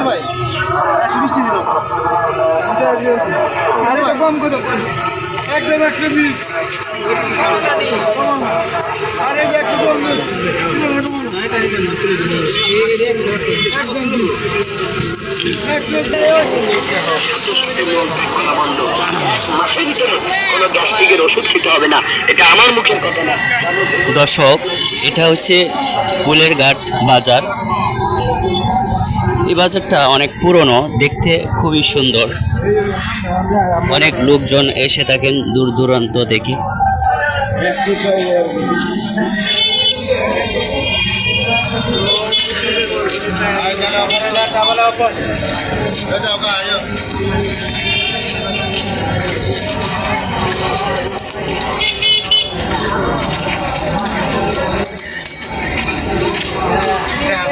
ভাই। একশো মিষ্টি দিল আরে কম করে একদম একটা বিশ। আরে মাসের ভিতরে কোনো দর্শক, এটা হচ্ছে কুলের ঘাট বাজার। এই বাজারটা অনেক পুরনো, দেখতে খুবই সুন্দর। অনেক লোকজন এসে থাকেন দূর দূরান্ত দেখি আয়